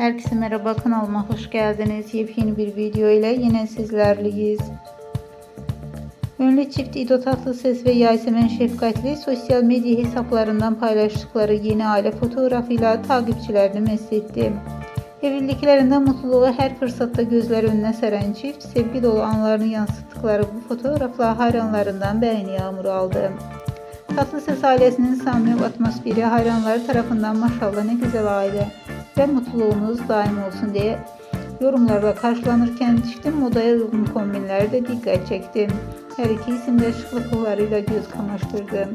Herkese merhaba kanalıma hoş geldiniz. Yepyeni bir video ile yine sizlerleyiz. Ünlü çift İdo Tatlıses ve Yasemin Şefkatli sosyal medya hesaplarından paylaştıkları yeni aile fotoğrafıyla takipçilerini mest etti. Evliliklerinde mutluluğu her fırsatta gözler önüne seren çift sevgi dolu anlarını yansıttıkları bu fotoğrafla hayranlarından beğeni yağmuru aldı. Tatlıses ailesinin samimi atmosferi hayranları tarafından maşallah ne güzel aile ve mutluluğunuz daim olsun diye yorumlarla karşılanırken çiftin modaya uygun kombinleri de dikkat çekti. Her iki isim de şıklıklarıyla göz kamaştırdı.